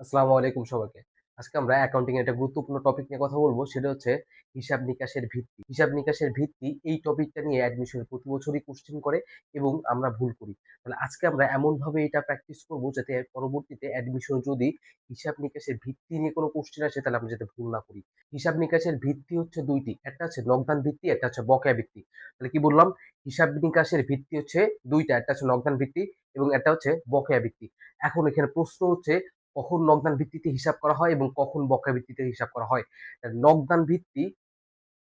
আসসালামু আলাইকুম সবাইকে। আজকে আমরা অ্যাকাউন্টিং একটা গুরুত্বপূর্ণ টপিক নিয়ে কথা বলব, সেটা হচ্ছে হিসাব নিকাশের ভিত্তি। হিসাব নিকাশের ভিত্তি এই টপিকটা নিয়ে অ্যাডমিশন প্রতি বছরই কোশ্চেন করে এবং আমরা ভুল করি। তাহলে আজকে আমরা এমন ভাবে এটা প্র্যাকটিস করব যাতে পরবর্তীতে অ্যাডমিশন যদি হিসাব নিকাশের ভিত্তি নিয়ে কোনো কোশ্চেন আসে, তাহলে আমরা যাতে ভুল না করি। হিসাব নিকাশের ভিত্তি হচ্ছে দুইটি, একটা হচ্ছে নগদান ভিত্তি, একটা হচ্ছে বকেয়া ভিত্তি। তাহলে কি বললাম? হিসাব নিকাশের ভিত্তি হচ্ছে দুইটা, একটা হচ্ছে নগদান ভিত্তি এবং একটা হচ্ছে বকেয়া ভিত্তি। এখন এখানে প্রশ্ন হচ্ছে কখন নগদান ভিত্তিতে হিসাব করা হয় এবং কখন বকেয়া ভিত্তিতে হিসাব করা হয়। নগদান ভিত্তি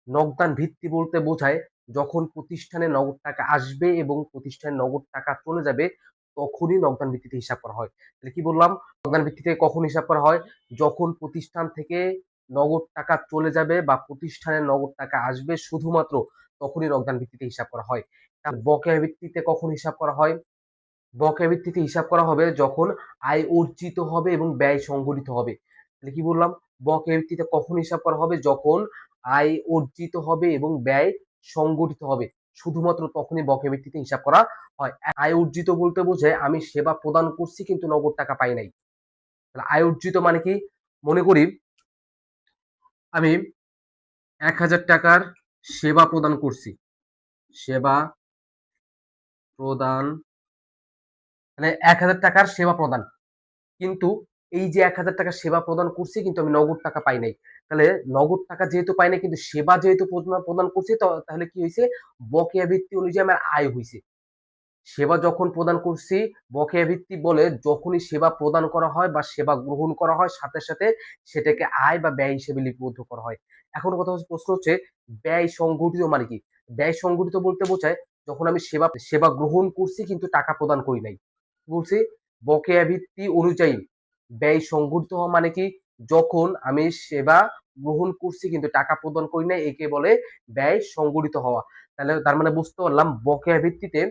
নগদান ভিত্তি বলতে বোঝায় যখন প্রতিষ্ঠানে নগদ টাকা আসবে এবং প্রতিষ্ঠানে নগদ টাকা চলে যাবে, তখনই নগদান ভিত্তিতে হিসাব করা হয়। তাহলে কি বললাম? নগদান ভিত্তিতে কখন হিসাব করা হয়? যখন প্রতিষ্ঠান থেকে নগদ টাকা চলে যাবে বা প্রতিষ্ঠানে নগদ টাকা আসবে শুধুমাত্র তখনই নগদান ভিত্তিতে হিসাব করা হয়। বকেয়া ভিত্তিতে কখন হিসাব করা হয়? বকেয়া ভিত্তিতে হিসাব করা হবে যখন আয় অর্জিত হবে এবং ব্যয় সংগঠিত হবে। তাহলে কি বললাম? বকেয়া ভিত্তিতে কখন হিসাব করা হবে? যখন আয় অর্জিত হবে এবং ব্যয় সংগঠিত হবে। শুধুমাত্র তখনই বকেয়া ভিত্তিতে হিসাব করা হয়। আয় অর্জিত বলতে বোঝায়, আমি সেবা প্রদান করছি কিন্তু নগদ টাকা পাই নাই। তাহলে আয় অর্জিত মানে কি? মনে করি আমি এক হাজার টাকার সেবা প্রদান করছি। সেবা প্রদান মানে এক হাজার টাকার সেবা প্রদান। কিন্তু এই যে এক হাজার টাকা সেবা প্রদান করছি, কিন্তু আমি নগদ টাকা পাই নাই। তাহলে নগদ টাকা যেহেতু পাই নাই, কিন্তু সেবা যেহেতু প্রদান করছি তাহলে কি হয়েছে বকেয়া ভিত্তি অনুযায়ী আমার আয় হয়েছে সেবা যখন প্রদান করছি, বকেয়া ভিত্তি বলে যখনই সেবা প্রদান করা হয় বা সেবা গ্রহণ করা হয়, সাথে সাথে সেটাকে আয় বা ব্যয় হিসেবে লিপিবদ্ধ করা হয়। এখন কথা হচ্ছে, প্রশ্ন হচ্ছে, ব্যয় সংগঠিত মানে কি? ব্যয় সংগঠিত বলতে বোঝায় যখন আমি সেবা সেবা গ্রহণ করছি, কিন্তু টাকা প্রদান করি নাই। বলছি বকেয়া ভিত্তি অনুযায়ী। ব্যয় সংগঠিত হওয়া মানে কি? যখন আমি সেবা গ্রহণ করছি কিন্তু টাকা প্রদান করি না একে বলে ব্যয় সংগঠিত হওয়া। তাহলে তার মানে বুঝতে পারলাম বকেয়া ভিত্তিতে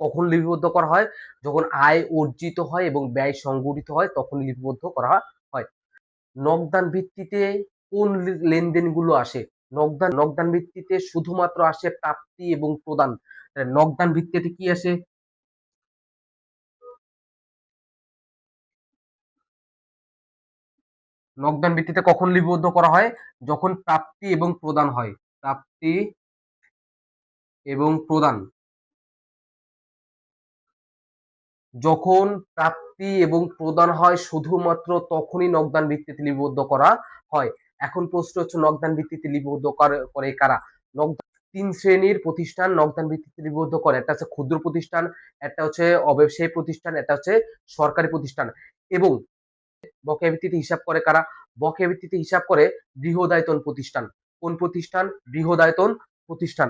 কখন লিপিবদ্ধ করা হয়? যখন আয় অর্জিত হয় এবং ব্যয় সংগঠিত হয়, তখন লিপিবদ্ধ করা হয়। নগদান ভিত্তিতে কোন লেনদেনগুলো আসে? নগদান নগদান ভিত্তিতে শুধুমাত্র আসে প্রাপ্তি এবং প্রদান। নগদান ভিত্তিতে কি আসে? নগদান ভিত্তিতে কখন লিপিবদ্ধ করা হয়? যখন প্রাপ্তি এবং প্রদান হয়। প্রাপ্তি এবং প্রদান। যখন প্রাপ্তি এবং প্রদান হয়, শুধুমাত্র তখনই নগদান ভিত্তিতে লিপিবদ্ধ করা হয়। এখন প্রশ্ন হচ্ছে নগদান ভিত্তিতে লিপিবদ্ধ করে, কারা তিন শ্রেণির প্রতিষ্ঠান নগদান ভিত্তিতে লিপিবদ্ধ করে। একটা হচ্ছে ক্ষুদ্র প্রতিষ্ঠান, একটা হচ্ছে অব্যবসায়ী প্রতিষ্ঠান, একটা হচ্ছে সরকারি প্রতিষ্ঠান। এবং বকেয়া ভিত্তিতে হিসাব করে কারা? বকেয়া ভিত্তিতে হিসাব করে বৃহদায়তন প্রতিষ্ঠান। কোন প্রতিষ্ঠান? বৃহদায়তন প্রতিষ্ঠান।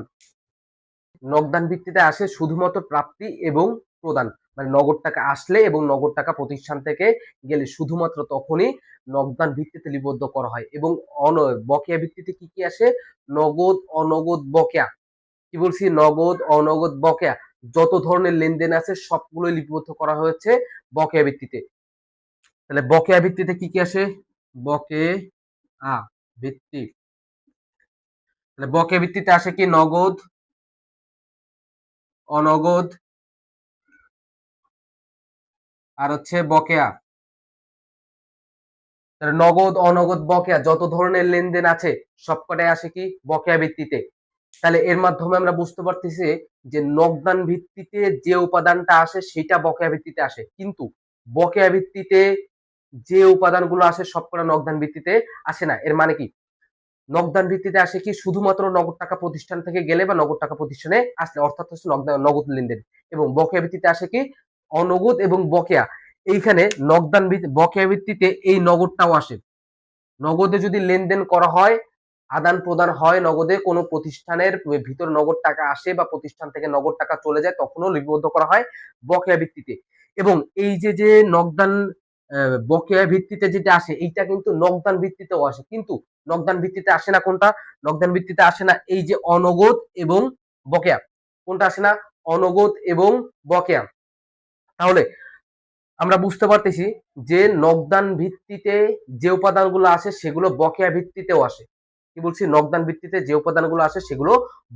নগদান ভিত্তিতে আসে শুধুমাত্র প্রাপ্তি এবং প্রদান। মানে নগদ টাকা আসলে এবং নগদ টাকা প্রতিষ্ঠান থেকে গেলে শুধুমাত্র তখনই নগদান ভিত্তিতে লিপিবদ্ধ করা হয় এবং অন, বকেয়া ভিত্তিতে কি কি আসে? নগদ, অনগদ, বকেয়া। কি বলছি? নগদ, অনগদ, বকেয়া। যত ধরনের লেনদেন আছে সবগুলোই লিপিবদ্ধ করা হয়েছে বকেয়া ভিত্তিতে। তাহলে বকেয়া ভিত্তিতে কি কি আসে? বকে আ ভিত্তি। তাহলে বকেয়া ভিত্তিতে আসে কি? নগদ, অনগদ, আর হচ্ছে বকেয়া। নগদ, অনগদ, বকেয়া যত ধরনের লেনদেন আছে, সবকটাই আসে কি? বকেয়া ভিত্তিতে। তাহলে এর মাধ্যমে আমরা বুঝতে পারতেছি যে নগদান ভিত্তিতে যে উপাদানটা আসে, সেটা বকেয়া ভিত্তিতে আসে। কিন্তু বকেয়া ভিত্তিতে যে উপাদানগুলো আসে সবকটা নগদান ভিত্তিতে আসে না। এর মানে কি? নগদান ভিত্তিতে আসে কি? শুধুমাত্র নগদ টাকা প্রতিষ্ঠান থেকে গেলে বা নগদ টাকা প্রতিষ্ঠানে আসলে, অর্থাৎ হচ্ছে নগদ লেনদেন। এবং বকেয়া ভিত্তিতে আসে কি? অনগদ এবং বকেয়া। এইখানে নগদান বকেয়া ভিত্তিতে এই নগদটাও আসে। নগদে যদি লেনদেন করা হয়, আদান প্রদান হয় নগদে, কোনো প্রতিষ্ঠানের ভিতর নগদ টাকা আসে বা প্রতিষ্ঠান থেকে নগদ টাকা চলে যায়, তখনও লিপিবদ্ধ করা হয় বকেয়া ভিত্তিতে। এবং এই যে যে নগদান বকেয়া ভিত্তিতে যেটা আসে, এইটা কিন্তু নগদান ভিত্তিতেও আসে। কিন্তু নগদান ভিত্তিতে আসে না কোনটা? নগদান ভিত্তিতে আসে না এই যে অনগদ এবং বকেয়া। কোনটা আসে না? অনগদ এবং বকেয়া। তাহলে আমরা বুঝতে পারতেছি যে নগদান ভিত্তিতে যে উপাদানগুলো আসে সেগুলো বকেয়া ভিত্তিতেও আসে। কি বলছি? নগদান ভিত্তিতে যে উপাদানগুলো আসে সেগুলো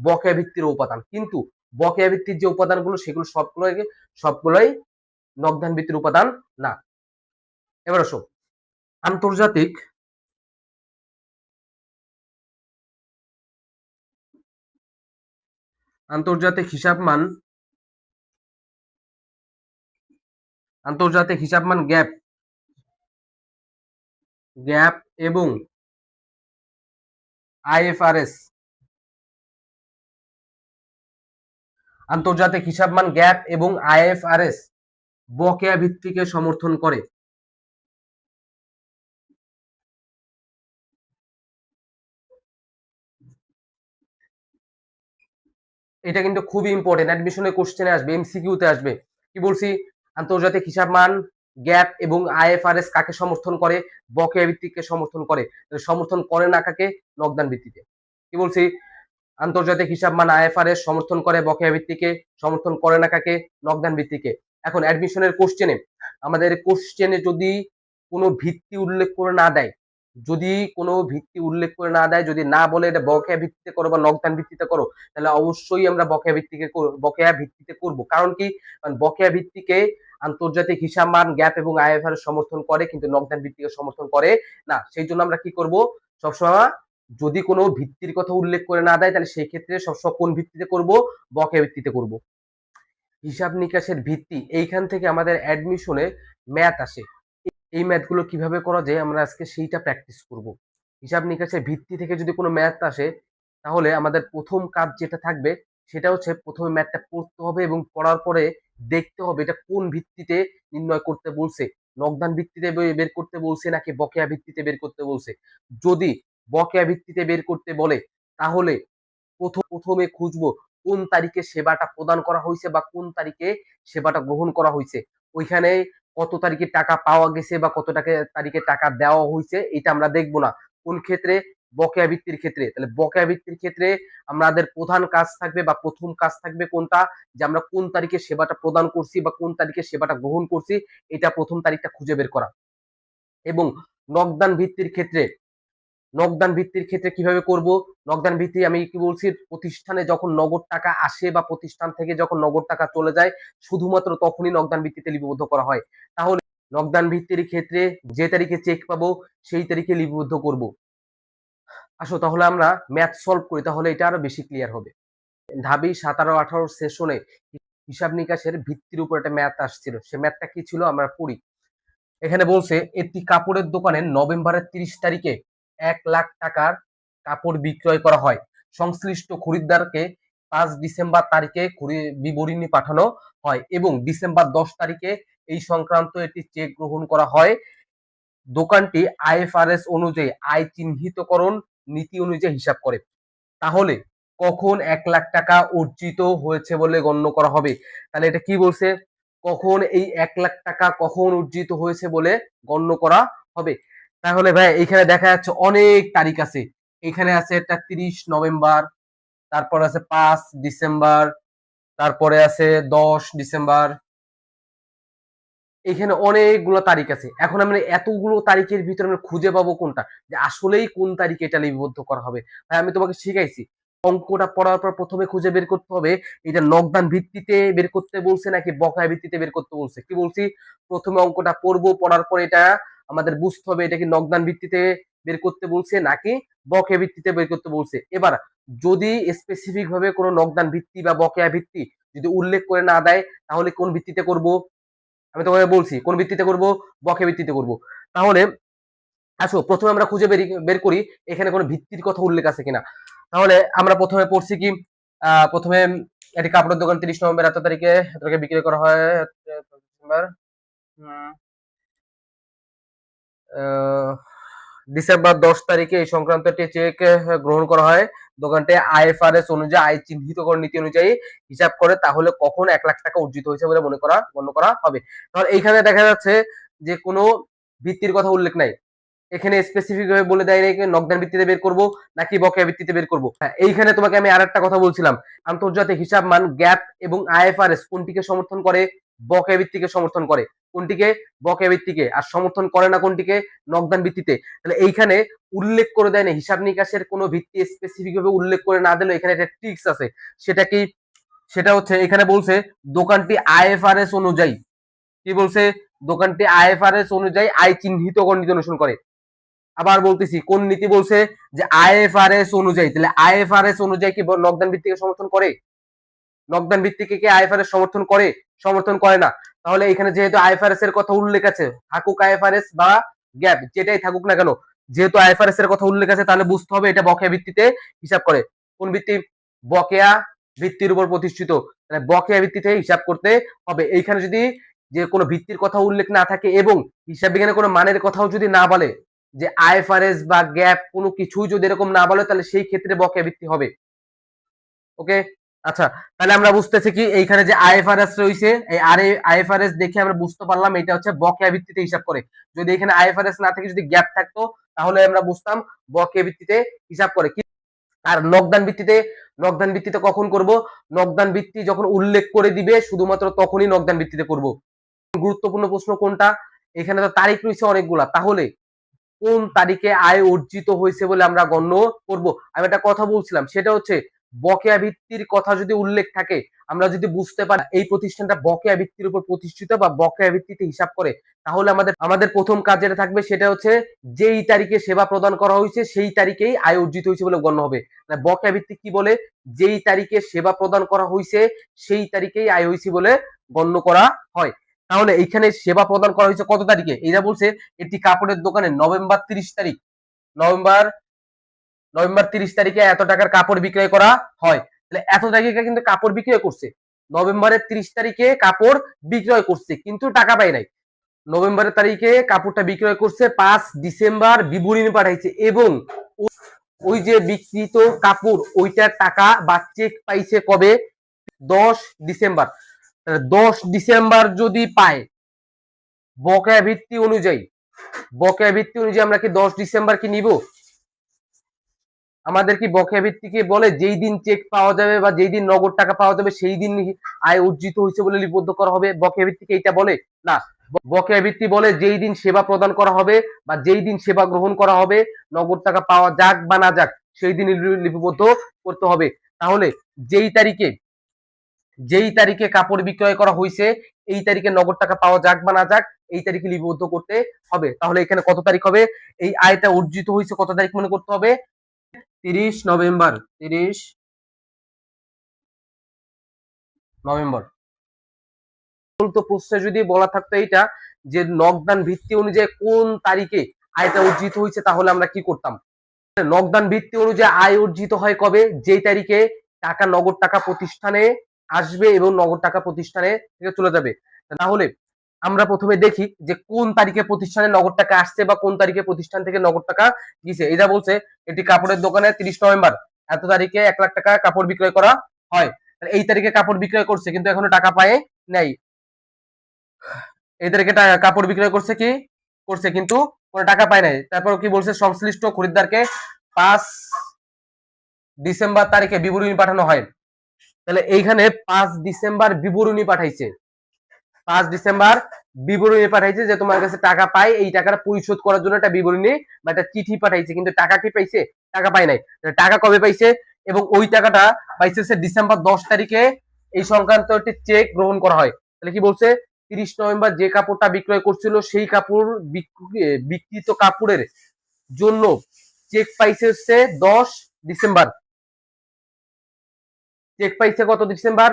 বকেয়া ভিত্তির উপাদান। কিন্তু বকেয়া ভিত্তির যে উপাদানগুলো সেগুলো সবগুলোই সবগুলোই নগদান ভিত্তির উপাদান না। এবার আসো। আন্তর্জাতিক আন্তর্জাতিক হিসাবমান আন্তর্জাতিক হিসাবমান গ্যাপ। গ্যাপ এবং আইএফআরএস। আন্তর্জাতিক হিসাবমান গ্যাপ এবং আইএফআরএস বকেয়া ভিত্তিকে সমর্থন করে। এটা কিন্তু খুবই ইম্পর্টেন্ট অ্যাডমিশনের কোশ্চেনে আসবে এমসিকিউতে আসবে। কি বলছি? আন্তর্জাতিক হিসাব মান গ্যাপ এবং আইএফআরএস কাকে সমর্থন করে? বকেয়া ভিত্তিকে সমর্থন করে। সমর্থন করে না কাকে? নকদান ভিত্তিতে। কি বলছি? আন্তর্জাতিক হিসাবমান আইএফআরএস সমর্থন করে, বকেয়া ভিত্তিকে সমর্থন করে না কাকে? নকদান ভিত্তিকে। এখন অ্যাডমিশনের কোশ্চেনে আমাদের কোশ্চেনে যদি কোনো ভিত্তি উল্লেখ করে না দেয় যদি কোনো ভিত্তি উল্লেখ করে না দেয়, যদি না বলে এটা বকেয়া ভিত্তিতে করো বা নকদান ভিত্তিতে করো, তাহলে অবশ্যই আমরা বকেয়া ভিত্তিকে বকেয়া ভিত্তিতে করব। কারণ কি? বকেয়া ভিত্তিকে আন্তর্জাতিক হিসাব মান, গ্যাপ এবং আইএফআর সমর্থন করে, কিন্তু নকদান ভিত্তিকে সমর্থন করে না। সেই জন্য আমরা কি করব? সবসময় যদি কোনো ভিত্তির কথা উল্লেখ করে না দেয়, তাহলে সেই ক্ষেত্রে সবসময় কোন ভিত্তিতে করব? বকেয়া ভিত্তিতে করব। হিসাব নিকাশের ভিত্তি, এইখান থেকে আমাদের অ্যাডমিশনে ম্যাথ আসে। এই ম্যাথগুলো কীভাবে করা যায়, আমরা আজকে সেইটা প্র্যাকটিস করব। হিসাব নিকাশের ভিত্তি থেকে যদি কোনো ম্যাথ আসে, তাহলে আমাদের প্রথম কাজ যেটা থাকবে, সেটা হচ্ছে প্রথমে ম্যাথটা পড়তে হবে এবং পড়ার পরে দেখতে হবে এটা কোন ভিত্তিতে নির্ণয় করতে বলছে। নকদান ভিত্তিতে বের করতে বলছে নাকি বকেয়া ভিত্তিতে বের করতে বলছে? যদি বকেয়া ভিত্তিতে বের করতে বলে, তাহলে প্রথম, প্রথমে খুঁজবো কোন তারিখে সেবাটা প্রদান করা হয়েছে বা কোন তারিখে সেবাটা গ্রহণ করা হয়েছে। ওইখানে কত তারিখে টাকা পাওয়া গেছে বা কত টাকা তারিখে টাকা দেওয়া হয়েছে, এটা আমরা দেখব না। কোন ক্ষেত্রে? বকেয়া ভিত্তির ক্ষেত্রে। তাহলে বকেয়া ভিত্তির ক্ষেত্রে আমাদের প্রধান কাজ থাকবে বা প্রথম কাজ থাকবে কোনটা? যে আমরা কোন তারিখে সেবাটা প্রদান করছি বা কোন তারিখে সেবাটা গ্রহণ করছি, এটা প্রথম তারিখটা খুঁজে বের করা। এবং নকদান ভিত্তির ক্ষেত্রে নকদান ভিত্তির ক্ষেত্রে কীভাবে করব? নকদান ভিত্তি আমি কি বলছি, প্রতিষ্ঠানে যখন নগদ টাকা আসে বা প্রতিষ্ঠান থেকে যখন নগদ টাকা চলে যায়, শুধুমাত্র তখনই নকদান ভিত্তিতে লিপিবদ্ধ করা হয়। তাহলে নকদান ভিত্তির ক্ষেত্রে যে তারিখে চেক পাবো, সেই তারিখে লিপিবদ্ধ করব। আসো তাহলে আমরা ম্যাথ সলভ করি, তাহলে এটা আরও বেশি ক্লিয়ার হবে। ঢাবি সাতারো আঠারো সেশনে হিসাব নিকাশের ভিত্তির উপর একটা ম্যাথ আসছিল, সে ম্যাথটা কি ছিল? আমরা পড়ি। এখানে বলছে, একটি কাপড়ের দোকানে নভেম্বরের তিরিশ তারিখে এক লাখ টাকার কাপড় বিক্রয় করা হয়। সংশ্লিষ্ট খরিদ্দারকে পাঁচ ডিসেম্বর তারিখে বিবরণী পাঠানো হয় এবং ডিসেম্বর দশ তারিখে এই সংক্রান্ত একটি চেক গ্রহণ করা হয়। দোকানটি আইএফআরএস অনুযায়ী আয় চিহ্নিতকরণ নীতি অনুযায়ী হিসাব করে। তাহলে কখন এক লাখ টাকা অর্জিত হয়েছে বলে গণ্য করা হবে? তাহলে এটা কি বলছে? কখন এই এক লাখ টাকা কখন অর্জিত হয়েছে বলে গণ্য করা হবে? তাহলে ভাই, এখানে দেখা যাচ্ছে অনেক তারিখ আছে। এখানে আছে একটা তিরিশ নভেম্বর, তারপর আছে পাঁচ ডিসেম্বর, তারপরে আছে দশ ডিসেম্বর। এখানে অনেকগুলো তারিখ আছে। এখন আমরা এতগুলো তারিখের ভিতরে আমরা খুঁজে পাবো কোনটা? যে আসলেই কোন তারিখে এটা লিপিবদ্ধ করা হবে। ভাই, আমি তোমাকে শিখাইছি। অঙ্কটা পড়ার পর প্রথমে খুঁজে বের করতে হবে। এটা নকদান ভিত্তিতে বের করতে বলছে নাকি বকায় ভিত্তিতে বের করতে বলছে? কি বলছি? প্রথমে অঙ্কটা পড়ব, পড়ার পর এটা আমাদের বুঝতে হবে এটা কি নকদান ভিত্তিতে বের করতে বলছে নাকি বকে ভিত্তিতে বের করতে বলছে। এবার যদি স্পেসিফিক ভাবে কোনো নকদান ভিত্তি বা বকেয়া ভিত্তি যদি উল্লেখ করে না দেয়, তাহলে কোন ভিত্তিতে করব? আমি তোমাকে বলছি, কোন ভিত্তিতে করব? বকে ভিত্তিতে করব। তাহলে আসো, প্রথমে আমরা খুঁজে বের করি এখানে কোনো ভিত্তির কথা উল্লেখ আছে কিনা। তাহলে আমরা প্রথমে পড়ছি কি প্রথমে এটি কাপড়ের দোকান তিরিশ নভেম্বর এত তারিখে তারিখে বিক্রি করা হয় ডিসেম্বর দশ তারিখে এই সংক্রান্ত একটি চেক গ্রহণ করা হয়। দোকানটি আইএফআরএস অনুযায়ী আয় চিহ্নিতকরণ নীতি অনুযায়ী হিসাব করে তাহলে কখন এক লাখ টাকা অর্জিত হয়েছে বলে মনে করা, গণ্য করা হবে। তাহলে এইখানে দেখা যাচ্ছে যে কোনো ভিত্তির কথা উল্লেখ নাই। এখানে স্পেসিফিক ভাবে বলে দেয় নাকি নকদান ভিত্তিতে বের করব নাকি বকেয়া ভিত্তিতে বের করব। হ্যাঁ এইখানে তোমাকে আমি আর একটা কথা বলছিলাম। আন্তর্জাতিক হিসাব মান, গ্যাপ এবং আইএফআরএস কোনটিকে সমর্থন করে? বকেয়া ভিত্তিকে সমর্থন করে। কোনটিকে? বকেয়া ভিত্তিকে। আর সমর্থন করে না কোনটিকে? নকদান ভিত্তিতে। তাহলে এইখানে উল্লেখ করে দেয় না, হিসাব নিকাশের কোনো ভিত্তি স্পেসিফিক ভাবে উল্লেখ করে না দিলেও এখানে একটা ট্রিক্স আছে। সেটা কি? সেটা হচ্ছে, এখানে বলছে, দোকানটি আইএফআরএস অনুযায়ী। কি বলছে? দোকানটি আইএফআরএস অনুযায়ী আয় চিহ্নিত নীতি অনুসরণ করে। আবার বলতেছি, কোন নীতি বলছে? যে আইএফআরএস অনুযায়ী। তাহলে আইএফআরএস অনুযায়ী কি নগদান ভিত্তিকে সমর্থন করে? নগদান ভিত্তিকে কি আইএফআরএস সমর্থন করে? সমর্থন করে না। তাহলে এখানে যেহেতু আইএফআরএস এর কথা উল্লেখ আছে, থাকুক আইএফআরএস বা গ্যাপ, যেটাই থাকুক না কেন, যেহেতু আইএফআরএস এর কথা উল্লেখ আছে, তাহলে বুঝতে হবে এটা বকেয়া ভিত্তিতে হিসাব করে। কোন ভিত্তি? বকেয়া ভিত্তির উপর প্রতিষ্ঠিত। মানে বকেয়া ভিত্তিতে হিসাব করতে হবে। এইখানে যদি যে কোনো ভিত্তির কথা উল্লেখ না থাকে এবং হিসাব বিজ্ঞানে কোনো মানের কথাও যদি না বলে, যে আইএফআরএস বা গ্যাপ কোনো কিছুই যদি এরকম না বলে, তাহলে সেই ক্ষেত্রে বকেয়া ভিত্তি হবে। ওকে? আচ্ছা তাহলে আমরা বুঝতেছি কি, এইখানে যে আইএফআরএস রয়েছে, এই আর আইএফআরএস দেখে আমরা বুঝতে পারলাম এটা হচ্ছে বকেয়া ভিত্তিতে হিসাব করে। যদি এখানে আইএফআরএস না থাকে, যদি গ্যাপ থাকতো, তাহলে আমরা বুঝতাম বকেয়া ভিত্তিতে হিসাব করে। কি আর নকদান ভিত্তিতে নকদান ভিত্তিতে কখন করব? নকদান ভিত্তি যখন উল্লেখ করে দিবে, শুধুমাত্র তখনই নকদান ভিত্তিতে করব। গুরুত্বপূর্ণ প্রশ্ন কোনটা? এখানে তো তারিখ রয়েছে অনেকগুলা। তাহলে কোন তারিখে আয় অর্জিত হয়েছে বলে আমরা গণ্য করব? আমি একটা কথা বলছিলাম, সেটা হচ্ছে বকেয়া ভিত্তির কথা যদি উল্লেখ থাকে, আমরা যদি বুঝতে পারি এই প্রতিষ্ঠানটা বকেয়া ভিত্তির উপর প্রতিষ্ঠিত বা বকেয়া ভিত্তিতে হিসাব করে, তাহলে আমাদের আমাদের প্রথম কাজ যেটা থাকবে সেটা হচ্ছে যেই তারিখে সেবা প্রদান করা হয়েছে সেই তারিখেই আয় অর্জিত হয়েছে বলে গণ্য হবে। মানে বকেয়া ভিত্তিক কি বলে? যেই তারিখে সেবা প্রদান করা হয়েছে সেই তারিখেই আয় হয়েছে বলে গণ্য করা হয়। তাহলে এইখানে সেবা প্রদান করা হয়েছে কত তারিখে? এরা বলছে একটি কাপড়ের দোকানে নভেম্বর তিরিশ তারিখ। নভেম্বর নভেম্বর তিরিশ তারিখে এত টাকার কাপড় বিক্রয় করা হয়। তাহলে এত তারিখে কিন্তু কাপড় বিক্রয় করছে। নভেম্বরের তিরিশ তারিখে কাপড় বিক্রয় করছে, কিন্তু টাকা পায় নাই। নভেম্বরের তারিখে কাপড়টা বিক্রয় করছে, পাঁচ ডিসেম্বর বিবরণী পাঠাইছে এবং ওই যে বিক্রিত কাপড় ওইটার টাকা বা চেক পাইছে কবে? দশ ডিসেম্বর। দশ ডিসেম্বর যদি পায়, বকেয়া ভিত্তি অনুযায়ী, বকেয়া ভিত্তি অনুযায়ী আমরা কি দশ ডিসেম্বর কি নিব? আমাদের কি বকেয়া ভিত্তিকে বলে যেই দিন চেক পাওয়া যাবে বা যেই দিন নগদ টাকা পাওয়া যাবে, সেই দিন আয় অর্জিত হয়েছে বলে লিপিবদ্ধ করা হবে। বকেয়া ভিত্তিকে এটা বলে? না। বকেয়া ভিত্তি বলে যেই দিন সেবা প্রদান করা হবে বা যেই দিন সেবা গ্রহণ করা হবে, নগদ টাকা পাওয়া যাক বা না যাক, সেই দিন লিপিবদ্ধ করতে হবে। তাহলে যেই তারিখে যেই তারিখে কাপড় বিক্রয় করা হয়েছে, এই তারিখে নগদ টাকা পাওয়া যাক বা না যাক, এই তারিখে লিপিবদ্ধ করতে হবে। তাহলে এখানে কত তারিখ হবে? এই আয়টা অর্জিত হয়েছে কত তারিখ মনে করতে হবে? তিরিশ নভেম্বর তিরিশ নভেম্বর। তো প্রশ্নে যদি বলা থাকতো এইটা, যে নকদান ভিত্তি অনুযায়ী কোন তারিখে আয়টা অর্জিত হয়েছে, তাহলে আমরা কি করতাম? নকদান ভিত্তি অনুযায়ী আয় অর্জিত হয় কবে? যেই তারিখে টাকা, নগদ টাকা প্রতিষ্ঠানে আসবে এবং নগদ টাকা প্রতিষ্ঠানে চলে যাবে। তাহলে আমরা প্রথমে দেখি যে কোন তারিখে প্রতিষ্ঠানে নগদ টাকা আসছে বা কোন তারিখে প্রতিষ্ঠান থেকে নগদ টাকা দিছে। এটা বলছে, এটি কাপড়ের দোকানে তিরিশ নভেম্বর। এত তারিখে এক লাখ টাকা কাপড় বিক্রয় করা হয়। এই তারিখে কাপড় বিক্রয় করছে, কিন্তু এখনও টাকা পায় নাই। এই তারিখে কাপড় বিক্রয় করছে কি? করছে, কিন্তু কোনো টাকা পায় নাই। তারপর কি বলছে, সংশ্লিষ্ট খরিদ্দারকে পাঁচ ডিসেম্বর তারিখে বিবরণী পাঠানো হয়। তাহলে এইখানে পাঁচ ডিসেম্বর বিবরণী পাঠাইছে। পাঁচ ডিসেম্বর বিবরণী পাঠাইছে যে তোমার কাছে টাকা পাই এই টাকাটা পরিশোধ করার জন্য একটা বিবরণী বা একটা চিঠি পাঠাইছে। কিন্তু টাকা কি পাইছে? টাকা পাই নাই। টাকা কবে পাইছে? এবং ওই টাকাটা পাইছে ডিসেম্বর দশ তারিখে। এই সংক্রান্ত একটি চেক গ্রহণ করা হয়। তাহলে কি বলছে? তিরিশ নভেম্বর যে কাপড়টা বিক্রয় করছিল, সেই কাপড় বিকৃত কাপড়ের জন্য চেক পাইছে হচ্ছে দশ ডিসেম্বর। চেক পাইছে কত ডিসেম্বর?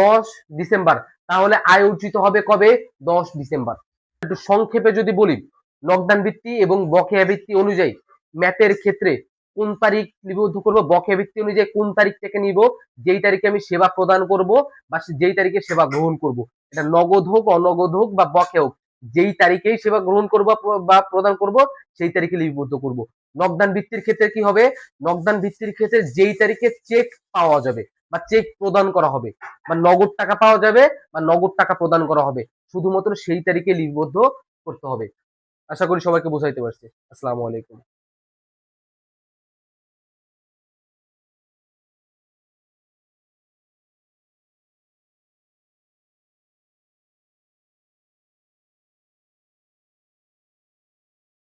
দশ ডিসেম্বর। তাহলে আয় অর্জিত হবে কবে? দশ ডিসেম্বর। একটু সংক্ষেপে যদি বলি, লকডাউন ভিত্তি এবং বকেয়া ভিত্তি অনুযায়ী ম্যাথের ক্ষেত্রে কোন তারিখ লিপিবদ্ধ করব, বকেয়া ভিত্তি অনুযায়ী কোন তারিখ থেকে নিব, যেই তারিখে আমি সেবা প্রদান করব বা যেই তারিখে সেবা গ্রহণ করব। এটা নগদ হোক, অনগদ হোক বা বকে হোক, যেই তারিখেই সেবা গ্রহণ করব বা প্রদান করব, সেই তারিখে লিপিবদ্ধ করব। নকদান ভিত্তির ক্ষেত্রে কি হবে? নকদান ভিত্তির ক্ষেত্রে যেই তারিখে চেক পাওয়া যাবে। বা চেক প্রদান করা হবে। বা নগদ টাকা পাওয়া যাবে, বা নগদ টাকা প্রদান করা হবে। শুধুমাত্র সেই তারিখে লিপিবদ্ধ করতে হবে। আশা করি সবাইকে বোঝাইতে পারছি। আসসালামু আলাইকুম।